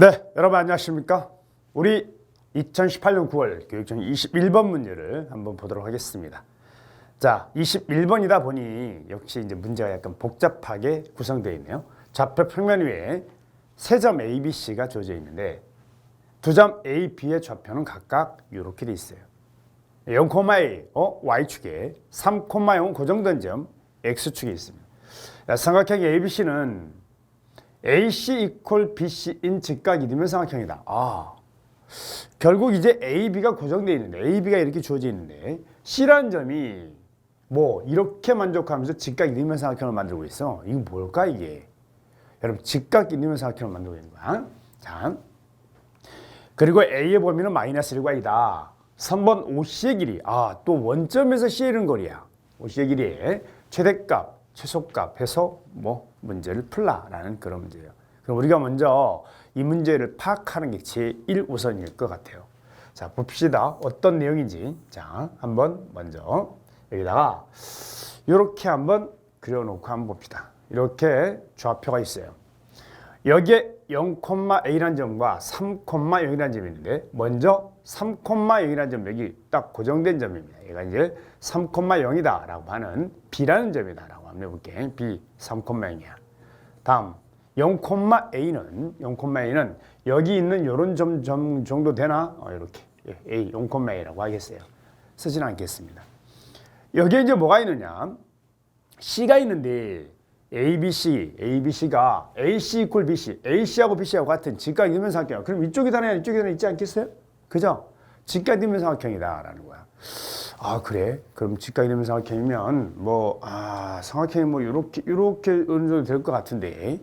네, 여러분 안녕하십니까? 우리 2018년 9월 교육청 21번 문제를 한번 보도록 하겠습니다. 자, 21번이다 보니 역시 이제 문제가 약간 복잡하게 구성되어 있네요. 좌표 평면 위에 세 점 A, B, C가 주어져 있는데 두 점 A, B의 좌표는 각각 이렇게 돼 있어요. 0,A 어, Y축에 3,0 고정된 점 X축에 있습니다. 자, 삼각형 ABC는 AC 이퀄 BC인 직각 이등변 삼각형이다. 아, 결국 이제 AB가 고정되어 있는데 AB가 이렇게 주어져 있는데 C라는 점이 뭐 이렇게 만족하면서 직각 이등변 삼각형을 만들고 있어. 이거 뭘까 이게? 여러분 직각 이등변 삼각형을 만들고 있는 거야. 자, 그리고 A의 범위는 마이너스 1과 2다. 3번 OC의 길이. 아, 또 원점에서 C에 이른 거리야. OC의 길이의 최대값, 최소값 해서 뭐 문제를 풀라라는 그런 문제예요. 그럼 우리가 먼저 이 문제를 파악하는 게 제일 우선일 것 같아요. 자, 봅시다. 어떤 내용인지. 자, 한번 먼저 여기다가 이렇게 한번 그려놓고 한번 봅시다. 이렇게 좌표가 있어요. 여기에 0,A라는 점과 3,0이라는 점이 있는데 먼저 3,0이라는 점 여기 딱 고정된 점입니다. 얘가 이제 3,0이다라고 하는 B라는 점이다라고 한번 해볼게. B 3,0이야. 다음 0,A는 0,A는 여기 있는 이런 점, 점 정도 되나? 어, 이렇게 예, A 0,A라고 하겠어요. 쓰진 않겠습니다. 여기에 이제 뭐가 있느냐? C가 있는데 A, B, C, A, B, C가 AC 이퀄 BC, AC하고 BC하고 같은 직각 이등변 삼각형. 그럼 이쪽이 하나 이쪽이 하나 있지 않겠어요? 그죠? 직각 이등변 삼각형이다라는 거야. 아 그래? 그럼 직각 이등변 삼각형이면 뭐아 삼각형이 뭐 이렇게 이렇게 어느 정도 될 것 같은데.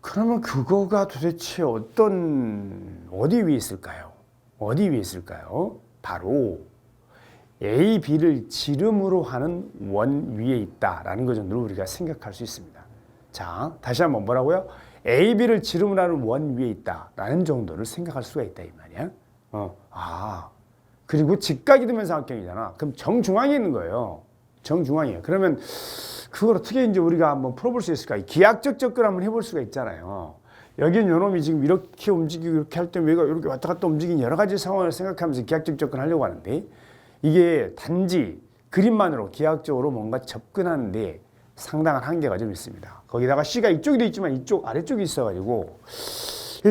그러면 그거가 도대체 어떤 어디 위에 있을까요? 어디 위에 있을까요? 바로 A, B를 지름으로 하는 원 위에 있다라는 것 정도로 우리가 생각할 수 있습니다. 자, 다시 한번 뭐라고요? A, B를 지름으로 하는 원 위에 있다라는 정도를 생각할 수가 있다 이 말이야. 어, 아, 그리고 직각이 되면 삼각형이잖아. 그럼 정중앙에 있는 거예요. 정중앙이에요. 그러면 그걸 어떻게 이제 우리가 한번 풀어볼 수 있을까? 기하학적 접근 한번 해볼 수가 있잖아요. 여기는 요놈이 지금 이렇게 움직이고 이렇게 할때 얘가 이렇게 왔다 갔다 움직이는 여러 가지 상황을 생각하면서 기하학적 접근하려고 하는데 이게 단지 그림만으로 기하학적으로 뭔가 접근하는데 상당한 한계가 좀 있습니다. 거기다가 C가 이쪽에도 있지만 이쪽 아래쪽이 있어가지고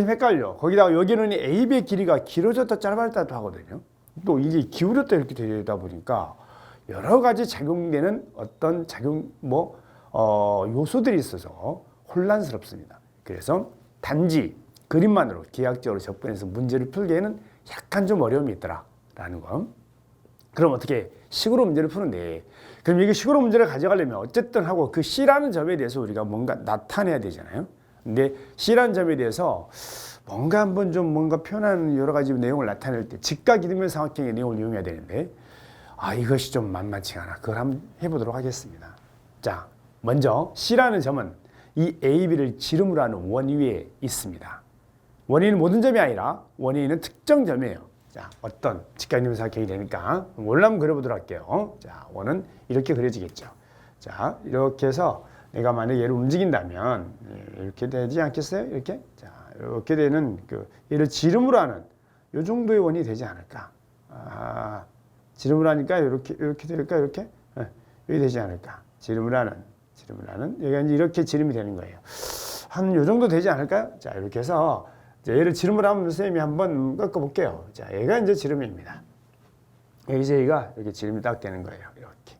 좀 헷갈려. 거기다가 여기는 A, B의 길이가 길어졌다 짧아졌다도 하거든요. 또 이게 기울였다 이렇게 되다 보니까 여러 가지 작용되는 어떤 작용 뭐 어, 요소들이 있어서 혼란스럽습니다. 그래서 단지 그림만으로 기하학적으로 접근해서 문제를 풀기에는 약간 좀 어려움이 있더라라는 거. 그럼 어떻게 식으로 문제를 푸는데 그럼 이게 식으로 문제를 가져가려면 어쨌든 하고 그 C라는 점에 대해서 우리가 뭔가 나타내야 되잖아요. 근데 C라는 점에 대해서 뭔가 한번 좀 뭔가 표현하는 여러 가지 내용을 나타낼 때 직각 이등변 삼각형의 내용을 이용해야 되는데 아 이것이 좀 만만치 않아. 그걸 한번 해보도록 하겠습니다. 자, 먼저 C라는 점은 이 A, B를 지름으로 하는 원 위에 있습니다. 원인은 모든 점이 아니라 원인은 특정 점이에요. 자, 어떤 직각이등변 삼각형이 되니까 원래 한번 그려보도록 할게요. 자, 원은 이렇게 그려지겠죠. 자, 이렇게 해서 내가 만약 얘를 움직인다면 예, 이렇게 되지 않겠어요? 이렇게 자, 이렇게 되는 그 얘를 지름으로 하는 요 정도의 원이 되지 않을까? 아, 지름을 하니까 이렇게 이렇게 될까 이렇게 예, 여기 되지 않을까? 지름을 하는 지름을 하는 여기가 이제 이렇게 지름이 되는 거예요. 한 요 정도 되지 않을까요? 자 이렇게 해서 이제 얘를 지름을 하면 선생님이 한번 꺾어 볼게요. 자 얘가 이제 지름입니다. 여기서 얘가 이렇게 지름이 딱 되는 거예요. 이렇게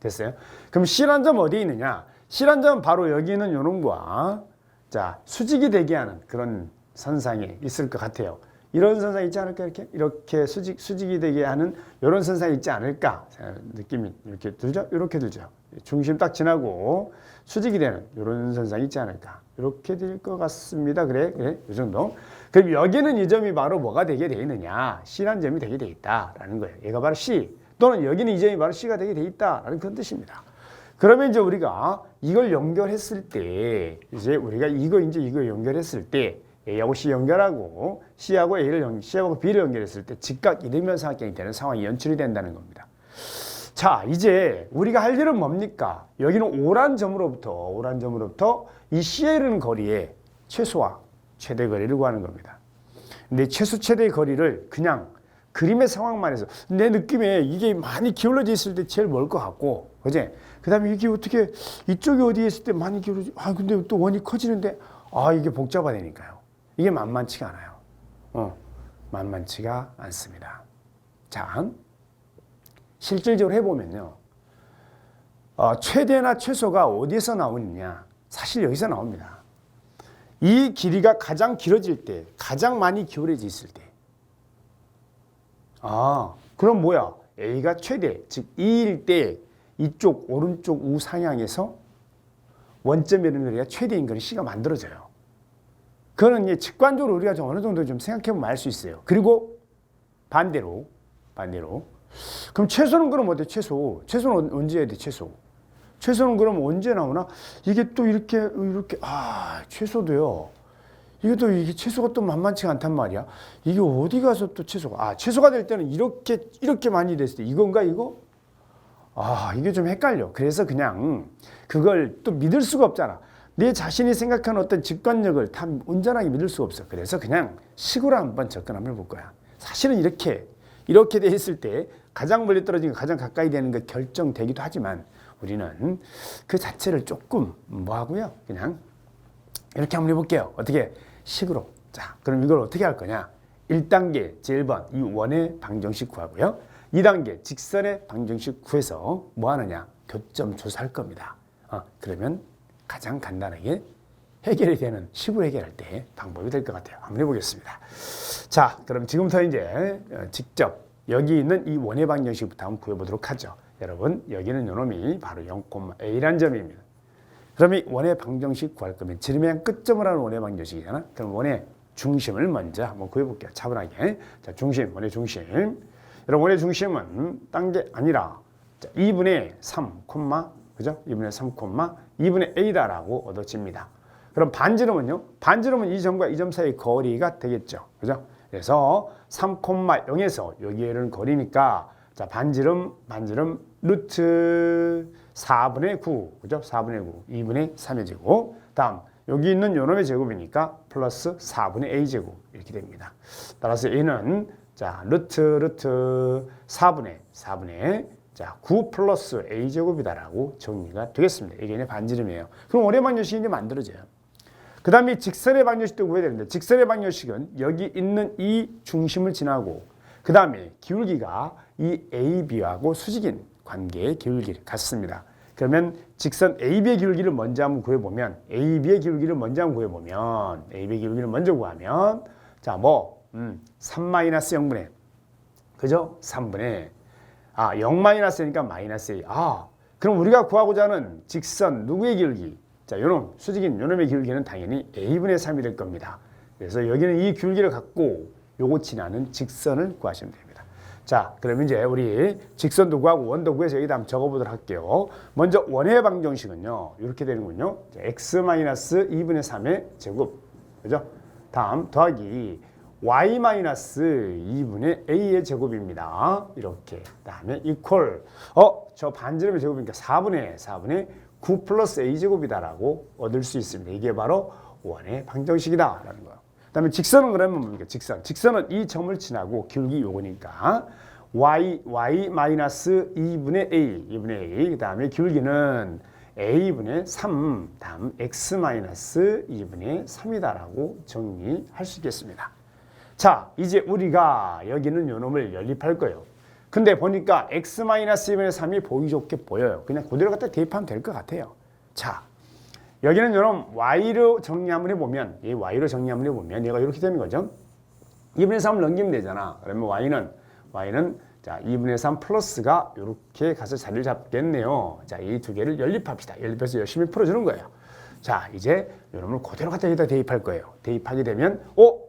됐어요? 그럼 C란 점 어디에 있느냐? C란 점 바로 여기 있는 요놈과 자 수직이 되게 하는 그런 선상에 있을 것 같아요. 이런 선상 있지 않을까? 이렇게 이렇게 수직 수직이 되게 하는 이런 선상이 있지 않을까? 자, 느낌이 이렇게 들죠? 이렇게 들죠. 중심 딱 지나고 수직이 되는 이런 선상이 있지 않을까? 이렇게 될 것 같습니다. 그래 그래 이 정도. 그럼 여기는 이 점이 바로 뭐가 되게 돼 있느냐? C란 점이 되게 돼 있다라는 거예요. 얘가 바로 C 또는 여기는 이 점이 바로 C가 되게 돼 있다라는 그런 뜻입니다 그러면 이제 우리가 이걸 연결했을 때 이제 우리가 이거 이제 이거 연결했을 때 A하고 C 연결하고 C하고 A를 연, C하고 B를 연결했을 때 직각 이등변 삼각형이 되는 상황이 연출이 된다는 겁니다. 자, 이제 우리가 할 일은 뭡니까? 여기는 오란 점으로부터 오란 점으로부터 이 이르는 거리에 최소화, 최대 거리를 구하는 겁니다. 근데 최소 최대의 거리를 그냥 그림의 상황만 해서 내 느낌에 이게 많이 기울어져 있을 때 제일 멀 것 같고 그제 그다음에 이게 어떻게 이쪽이 어디에 있을 때 많이 기울어져 아 근데 또 원이 커지는데 아 이게 복잡하다니까요. 이게 만만치가 않아요. 어 만만치가 않습니다. 자 실질적으로 해보면요. 어, 최대나 최소가 어디에서 나오느냐. 사실 여기서 나옵니다. 이 길이가 가장 길어질 때 가장 많이 기울어져 있을 때. 아, 그럼 뭐야? A가 최대, 즉 2일 때 이쪽 오른쪽 우상향에서 원점이라는 거리가 최대인 거는 C가 만들어져요. 그거는 이제 직관적으로 우리가 좀 어느 정도 좀 생각해 보면 알 수 있어요. 그리고 반대로, 반대로. 그럼 최소는 그럼 어때? 최소. 최소는 언제 해야 돼? 최소. 최소는 그럼 언제 나오나? 이게 또 이렇게, 이렇게, 아, 최소도요. 이게 또 이게 채소가 또 만만치가 않단 말이야. 이게 어디 가서 또 채소가 아 채소가 될 때는 이렇게 이렇게 많이 됐을 때 이건가 이거? 아 이게 좀 헷갈려. 그래서 그냥 그걸 또 믿을 수가 없잖아. 내 자신이 생각하는 어떤 직관력을 다 온전하게 믿을 수가 없어. 그래서 그냥 식으로 한번 접근 한번 해볼 거야. 사실은 이렇게 이렇게 돼 있을 때 가장 멀리 떨어지고 가장 가까이 되는 게 결정되기도 하지만 우리는 그 자체를 조금 뭐 하고요. 그냥 이렇게 한번 해볼게요. 어떻게? 식으로. 자, 그럼 이걸 어떻게 할 거냐? 1단계 제일 번이 원의 방정식 구하고요. 2단계 직선의 방정식 구해서 뭐 하느냐? 교점 조사할 겁니다. 어, 그러면 가장 간단하게 해결이 되는 식으로 해결할 때 방법이 될 것 같아요. 한번 해보겠습니다. 자, 그럼 지금부터 이제 어, 직접 여기 있는 이 원의 방정식부터 한번 구해보도록 하죠. 여러분, 여기는 요놈이 바로 0,a란 점입니다. 그럼 이 원의 방정식 구할 거면 지름의 끝점을 하는 원의 방정식이잖아. 그럼 원의 중심을 먼저 한번 구해볼게요. 차분하게. 자, 중심, 원의 중심. 여러분, 원의 중심은 딴 게 아니라 자, 2분의 3, 그죠? 2분의 3, 2분의 a다라고 얻어집니다. 그럼 반지름은요? 반지름은 이 점과 이 점 사이의 거리가 되겠죠. 그죠? 그래서 3,0에서 여기에는 거리니까 자, 반지름, 반지름, 루트 4분의 9, 그죠? 4분의 9, 2분의 3의 제곱. 다음, 여기 있는 요놈의 제곱이니까 플러스 4분의 a 제곱 이렇게 됩니다. 따라서 a는 자 루트 루트 4분의 4분의 자 9 플러스 a 제곱이다라고 정리가 되겠습니다. 이게 이제 반지름이에요. 그럼 원의 방정식이 이제 만들어져요. 그 다음에 직선의 방정식도 구해야 되는데 직선의 방정식은 여기 있는 이 중심을 지나고 그 다음에 기울기가 이 AB하고 수직인 관계의 기울기를 같습니다. 그러면 직선 AB의 기울기를 먼저 한번 구해보면 AB의 기울기를 먼저 한번 구해보면 AB의 기울기를 먼저 구하면 자 뭐 음, 3-0분의 그죠? 3분의 아 0-니까 마이너스 A 아 그럼 우리가 구하고자 하는 직선 누구의 기울기 자 요놈 수직인 요놈의 기울기는 당연히 A분의 3이 될 겁니다 그래서 여기는 이 기울기를 갖고 요거 지나는 직선을 구하시면 됩니다 자, 그럼 이제 우리 직선도 구하고 원도 구해서 여기다 한번 적어보도록 할게요. 먼저 원의 방정식은요. 이렇게 되는군요. x-2분의 3의 제곱. 그죠? 다음 더하기 y-2분의 a의 제곱입니다. 이렇게. 다음에 이퀄. 어, 저 반지름의 제곱이니까 4분의 4분의 9 플러스 a 제곱이다라고 얻을 수 있습니다. 이게 바로 원의 방정식이다라는 거예요. 그다음에 직선은 그러면 뭡니까? 직선. 직선은 이 점을 지나고 기울기 요거니까 y y 마이너스 2분의 a 2분의 a 그다음에 기울기는 a분의 3 다음 x 마이너스 2분의 3이다라고 정리할 수 있겠습니다. 자, 이제 우리가 여기는 요놈을 연립할 거예요. 근데 보니까 x 마이너스 2분의 3이 보기 좋게 보여요. 그냥 그대로 갖다 대입하면 될 것 같아요. 자, 여기는 여러분 y로 정리 한번 해보면 이 y로 정리 한번 해보면 얘가 이렇게 되는 거죠. 2분의 3을 넘기면 되잖아. 그러면 y는 y는 자 2분의 3 플러스가 이렇게 가서 자리를 잡겠네요. 자 이 두 개를 연립합시다. 연립해서 열심히 풀어주는 거예요. 자 이제 여러분을 그대로 갖다 대입할 거예요. 대입하게 되면 어?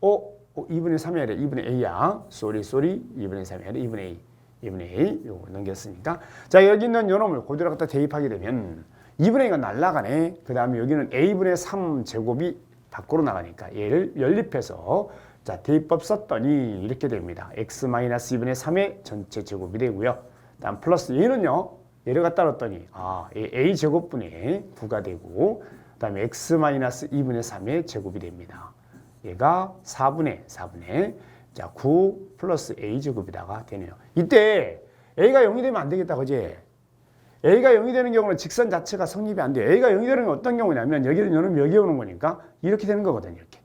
어? 어 2분의 3이 아니라 2분의 a야. 쏘리 쏘리 2분의 3이 아니라 2분의 a. 2분의 a 요거 넘겼으니까 자 여기 있는 요놈을 그대로 갖다 대입하게 되면 2분의 2가 날라가네. 그 다음에 여기는 a분의 3 제곱이 밖으로 나가니까 얘를 연립해서 자 대입법 썼더니 이렇게 됩니다. x-2분의 3의 전체 제곱이 되고요. 다음 플러스 얘는요. 얘를 갖다 놨더니 아 a 제곱분의 9가 되고 그 다음에 x 마이너스 2분의 3의 제곱이 됩니다. 얘가 4분의 4분의 자, 9 플러스 a 제곱이다가 되네요. 이때 a가 0이 되면 안 되겠다, 그지? a가 0이 되는 경우는 직선 자체가 성립이 안 돼요. a가 0이 되는 건 어떤 경우냐면 여기는 요놈 여기 오는 거니까 이렇게 되는 거거든요, 이렇게.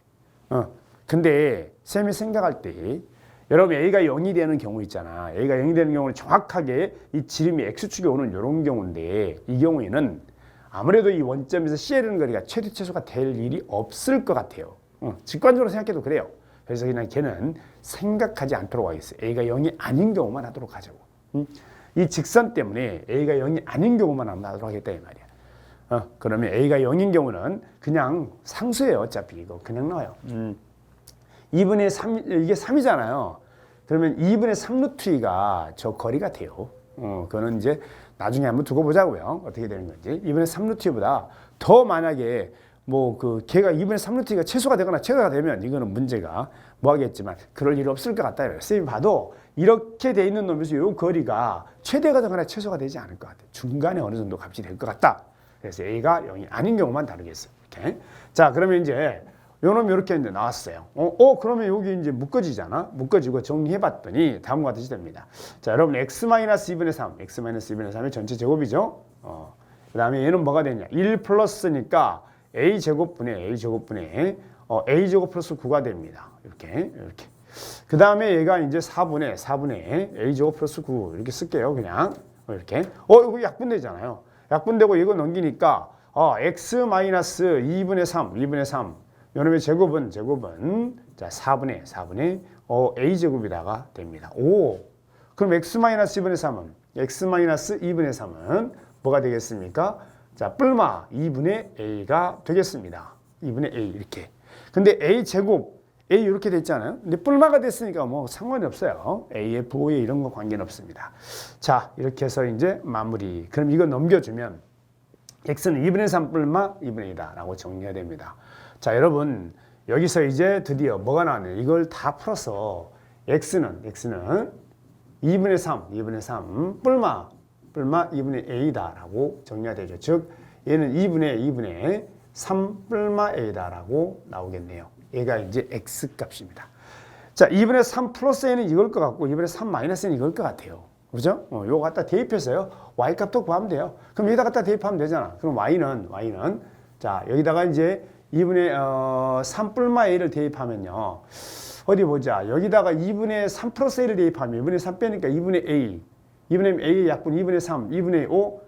어. 근데 쌤이 생각할 때 여러분 a가 0이 되는 경우 있잖아. a가 0이 되는 경우는 정확하게 이 지름이 x축에 오는 이런 경우인데 이 경우에는 아무래도 이 원점에서 CL은 거리가 최대 최소가 될 일이 없을 것 같아요. 어, 직관적으로 생각해도 그래요. 그래서 그냥 걔는 생각하지 않도록 하겠어요. a가 0이 아닌 경우만 하도록 하자고. 음? 이 직선 때문에 a가 0이 아닌 경우만 하도록 하겠다 이 말이야. 어, 그러면 a가 0인 경우는 그냥 상수예요. 어차피 이거 그냥 나와요. 음. 2분의 3 이게 3이잖아요. 그러면 2분의 3루트가 저 거리가 돼요. 어, 그거는 이제 나중에 한번 두고 보자고요. 어떻게 되는 건지. 2분의 3루트보다 더 만약에 뭐그 걔가 2분의 3루트가 최소가 되거나 최소가 되면 이거는 문제가 뭐 하겠지만 그럴 일 없을 것 같다. 쌤이 봐도 이렇게 돼 있는 놈에서 이 거리가 최대가 되거나 최소가 되지 않을 것 같아. 중간에 어느 정도 값이 될 것 같다. 그래서 A가 0이 아닌 경우만 다루겠어요. 이렇게. 자, 그러면 이제 요놈 이렇게 이제 나왔어요. 어, 어, 그러면 여기 이제 묶어지잖아. 묶어지고 정리해봤더니 다음과 같이 됩니다. 자, 여러분 x-2분의 3, x-2분의 3의 전체 제곱이죠. 어, 그 다음에 얘는 뭐가 되냐? 1 플러스니까 a 제곱분의 a 제곱분의 어, a 제곱 플러스 9가 됩니다. 이렇게 이렇게. 그 다음에 얘가 이제 4분의 4분의 a 제곱 플러스 9 이렇게 쓸게요. 그냥 어, 이렇게. 어, 이거 약분되잖아요. 약분되고 이거 넘기니까 어, x 마이너스 2분의 3, 2분의 3. 요놈의 제곱은 제곱은 자 4분의 4분의 어, a 제곱이다가 됩니다. 오. 그럼 x 마이너스 2분의 3은 x 마이너스 2분의 3은 뭐가 되겠습니까? 자 뿔마 2분의 a가 되겠습니다. 2분의 a 이렇게. 근데 a 제곱 a 이렇게 됐잖아요. 근데 뿔마가 됐으니까 뭐 상관이 없어요. a의 부호에 이런 거 관계는 없습니다. 자 이렇게 해서 이제 마무리. 그럼 이거 넘겨주면 x는 2분의 3 뿔마 2분의 2다 라고 정리해야 됩니다. 자, 여러분 여기서 이제 드디어 뭐가 나왔네요. 이걸 다 풀어서 x는 x는 2분의 3, 2분의 3 뿔마 뿔마 2분의 a다라고 정리가 되죠. 즉 얘는 2분의 2분의 3 뿔마 a다라고 나오겠네요. 얘가 이제 x 값입니다. 자, 2분의 3 플러스 a는 이걸 것 같고 2분의 3 마이너스 a는 이걸 것 같아요. 그죠? 어, 요거 갖다 대입해서요. y 값도 구하면 돼요. 그럼 여기다 갖다 대입하면 되잖아. 그럼 y는 y는 자, 여기다가 이제 2분의 어, 3 뿔마 a를 대입하면요. 어디 보자. 여기다가 2분의 3 플러스 a를 대입하면 2분의 3 빼니까 2분의 a. 2분의 a의 약분 2분의 3, 2분의 5.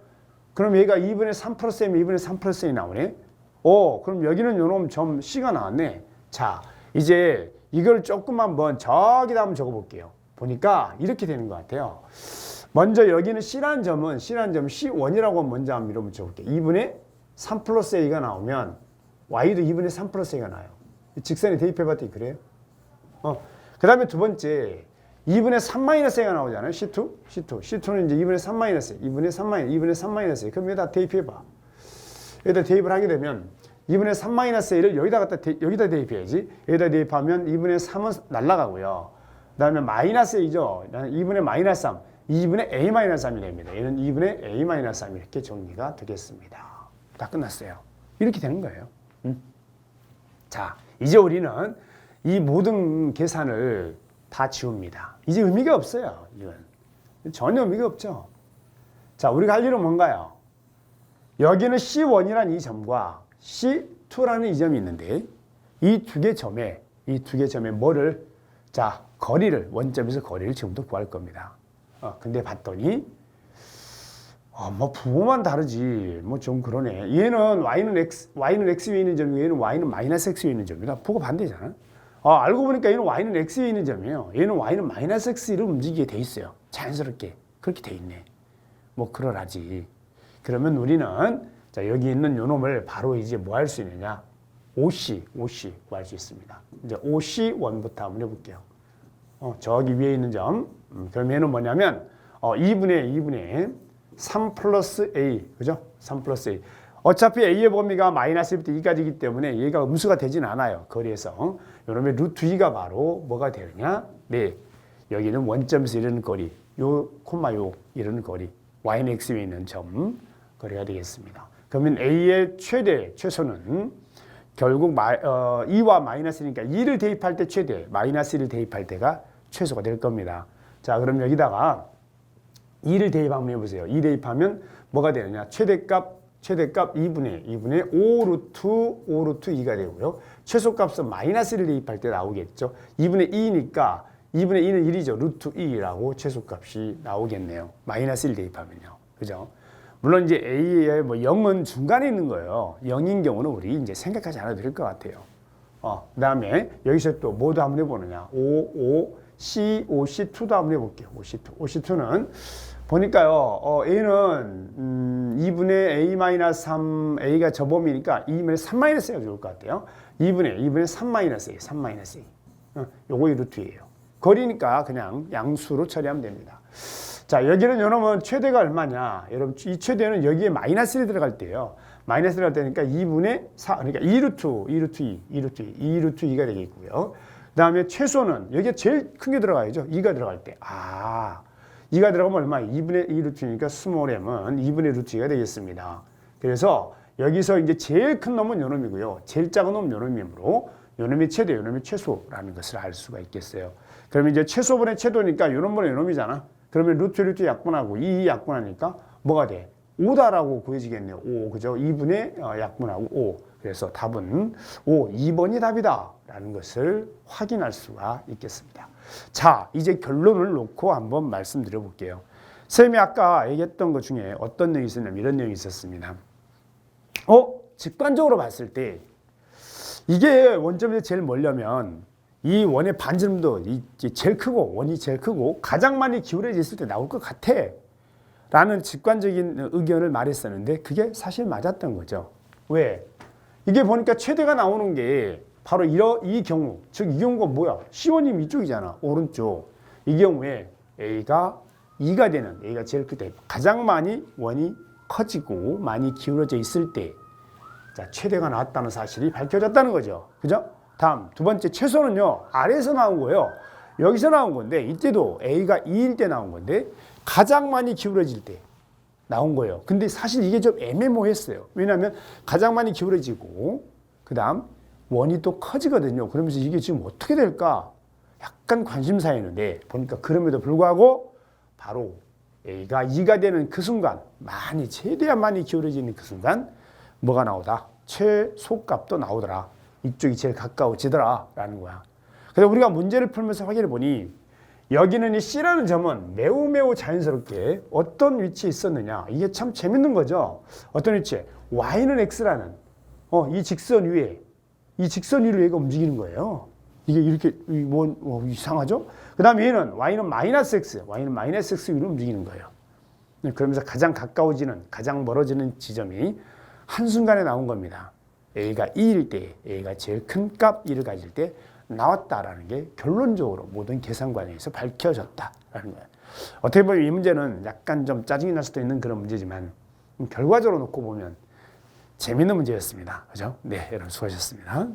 그럼 얘가 2분의 3 플러스 a면 2분의 3 플러스 a 나오네. 오, 그럼 여기는 요놈 점 c가 나왔네. 자, 이제 이걸 조금만 한번 저기다 한번 적어볼게요. 보니까 이렇게 되는 것 같아요. 먼저 여기는 C라는 점은 C라는 점 C1이라고 먼저 한번 밀어 붙여볼게요. 2분의 3 플러스 A가 나오면 Y도 2분의 3 플러스 A가 나요. 직선에 대입해봤더니 그래요. 어. 그 다음에 두 번째 2분의 3 마이너스 A가 나오잖아요. C2, C2. C2는 이제 2분의 3 마이너스 2분의 3 마이너스 2분의 3 마이너스 그럼 여기다 대입해봐. 여기다 대입을 하게 되면 2분의 3 마이너스 1을 여기다 갖다 대, 여기다 대입해야지. 여기다 대입하면 2분의 3은 날라가고요. 그 다음에 마이너스 2죠. 2분의 마이너스 3. 2분의 a 마이너스 3이 됩니다. 얘는 2분의 a 마이너스 3 이렇게 정리가 되겠습니다. 다 끝났어요. 이렇게 되는 거예요. 음? 자, 이제 우리는 이 모든 계산을 다 지웁니다. 이제 의미가 없어요. 이건 전혀 의미가 없죠. 자, 우리가 할 일은 뭔가요? 여기는 C1이라는 이 점과 C2라는 이 점이 있는데 이 두 개 점에 이 두 개 점에 뭐를 자 거리를 원점에서 거리를 지금부터 구할 겁니다. 어, 근데 봤더니 어, 뭐 부호만 다르지 뭐 좀 그러네. 얘는 y는 x y는 x 위에 있는 점이고 얘는 y는 마이너스 x 위에 있는 점이다. 부호 반대잖아. 아, 알고 보니까 얘는 y는 x 위에 있는 점이에요. 얘는 y는 마이너스 x를 움직이게 돼 있어요. 자연스럽게 그렇게 돼 있네. 뭐 그러라지. 그러면 우리는 자 여기 있는 요 놈을 바로 이제 뭐 할 수 있느냐? OC, OC 구할 수 있습니다. 이제 OC1부터 한번 해볼게요. 어, 저기 위에 있는 점. 음, 그럼 얘는 뭐냐면 어, 2분의 2분의 3 플러스 A, 그죠? 3 플러스 A. 어차피 A의 범위가 마이너스 1부터 2까지이기 때문에 얘가 음수가 되진 않아요. 거리에서. 요놈의 루트 2가 바로 뭐가 되느냐? 네. 여기는 원점에서 이르는 거리. 요 콤마 요 이르는 거리. y는 x 위에 있는 점 거리가 되겠습니다. 그러면 A의 최대, 최소는 결국 마, 어, 2와 마이너스니까 2를 대입할 때 최대, 마이너스 1을 대입할 때가 최소가 될 겁니다. 자, 그럼 여기다가 2를 대입 한번 해보세요. 2 대입하면 뭐가 되느냐? 최대값, 최대값 2분의 2분의 5 루트 5 루트 2가 되고요. 최소값은 마이너스 1을 대입할 때 나오겠죠. 2분의 2니까 2분의 2는 1이죠. 루트 2라고 최소값이 나오겠네요. 마이너스 1 대입하면요. 그죠? 물론 이제 A의 뭐 0은 중간에 있는 거예요. 0인 경우는 우리 이제 생각하지 않아도 될 것 같아요. 어, 그 다음에 여기서 또 뭐도 한번 해보느냐. 5, 5, C, 5, C2도 한번 해볼게요. 5, C2. 5, C2는 보니까요, 어, A는, 음, 2분의 A-3, A가 저범위니까 2분의 3-A가 좋을 것 같아요. 2분의, 2분의 3-A, 3-A. 어, 요거 이 루트예요. 거리니까 그냥 양수로 처리하면 됩니다. 자, 여기는 여러분 최대가 얼마냐? 여러분 이 최대는 여기에 마이너스 1이 들어갈 때예요. 마이너스 들어갈 때니까 2분의 4, 그러니까 2루트, 2루트 2, 2루트 2, 2루트 2가 되겠고요. 그 다음에 최소는 여기에 제일 큰 게 들어가야죠. 2가 들어갈 때. 아, 2가 들어가면 얼마? 2분의 2 루트니까 스몰 m은 2분의 루트 2가 되겠습니다. 그래서 여기서 이제 제일 큰 놈은 요놈이고요. 제일 작은 놈은 요놈이므로 요놈이 최대, 요놈이 최소라는 것을 알 수가 있겠어요. 그러면 이제 최소분의 최도니까 요놈분의 요놈이잖아. 그러면 루트 루트 약분하고 2 약분하니까 뭐가 돼? 5다라고 구해지겠네요. 5, 그죠? 2분의 어, 약분하고 5. 그래서 답은 5, 2번이 답이다. 라는 것을 확인할 수가 있겠습니다. 자, 이제 결론을 놓고 한번 말씀드려 볼게요. 쌤이 아까 얘기했던 것 중에 어떤 내용이 있었냐면 이런 내용이 있었습니다. 어? 직관적으로 봤을 때 이게 원점에서 제일 멀려면 이 원의 반지름도 제일 크고 원이 제일 크고 가장 많이 기울어져 있을 때 나올 것 같아. 라는 직관적인 의견을 말했었는데 그게 사실 맞았던 거죠. 왜? 이게 보니까 최대가 나오는 게 바로 이러, 이 경우, 즉 이 경우가 뭐야? C1님 이쪽이잖아. 오른쪽. 이 경우에 A가 2가 되는, A가 제일 클때 가장 많이 원이 커지고 많이 기울어져 있을 때 자, 최대가 나왔다는 사실이 밝혀졌다는 거죠. 그죠? 다음, 두 번째 최소는요, 아래에서 나온 거예요. 여기서 나온 건데, 이때도 A가 2일 때 나온 건데, 가장 많이 기울어질 때 나온 거예요. 근데 사실 이게 좀 애매모호했어요. 왜냐하면 가장 많이 기울어지고, 그 다음, 원이 또 커지거든요. 그러면서 이게 지금 어떻게 될까? 약간 관심사였는데, 보니까 그럼에도 불구하고, 바로 A가 2가 되는 그 순간, 많이, 최대한 많이 기울어지는 그 순간, 뭐가 나오다? 최소값도 나오더라. 이쪽이 제일 가까워지더라. 라는 거야. 그래서 우리가 문제를 풀면서 확인해 보니 여기는 이 C라는 점은 매우 매우 자연스럽게 어떤 위치에 있었느냐. 이게 참 재밌는 거죠. 어떤 위치에? Y는 X라는 어, 이 직선 위에 이 직선 위로 얘가 움직이는 거예요. 이게 이렇게 이 뭐, 뭐 이상하죠? 그 다음에 얘는 Y는 마이너스 X, Y는 마이너스 X 위로 움직이는 거예요. 네, 그러면서 가장 가까워지는, 가장 멀어지는 지점이 한순간에 나온 겁니다. A가 2일 때, A가 제일 큰 값 1을 가질 때 나왔다라는 게 결론적으로 모든 계산 과정에서 밝혀졌다라는 거예요. 어떻게 보면 이 문제는 약간 좀 짜증이 날 수도 있는 그런 문제지만 결과적으로 놓고 보면 재밌는 문제였습니다. 그죠? 네, 여러분 수고하셨습니다.